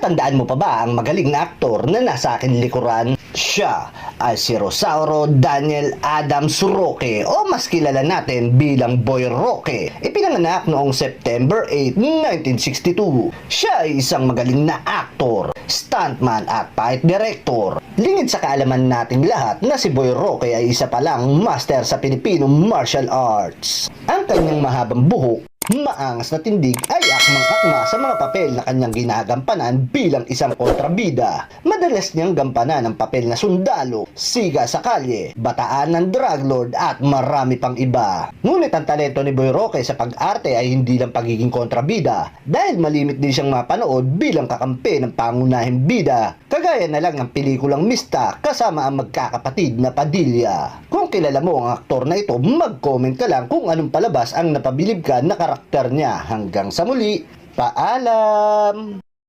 Natatandaan mo pa ba ang magaling na aktor na nasa akin likuran? Siya ay si Rosauro Daniel Adams Roque o mas kilala natin bilang Boy Roque. Ipinanganak noong September 8, 1962. Siya ay isang magaling na aktor, stuntman at fight director. Lingid sa kaalaman nating lahat na si Boy Roque ay isa palang master sa Pilipino martial arts. Ang kanyang mahabang buhok maangas na tindig ay akmang-akma sa mga papel na kanyang ginagampanan bilang isang kontrabida. Madalas niyang gampanan ang papel na sundalo, siga sa kalye, bataan ng drug lord at marami pang iba. Ngunit ang talento ni Boy Roque sa pag-arte ay hindi lang pagiging kontrabida dahil malimit din siyang mapanood bilang kakampi ng pangunahing bida. Kagaya na lang ng pelikulang Mista kasama ang magkakapatid na Padilla. Kung kilala mo ang aktor na ito, mag-comment ka lang kung anong palabas ang napabilib ka na karakter niya. Hanggang sa muli, paalam!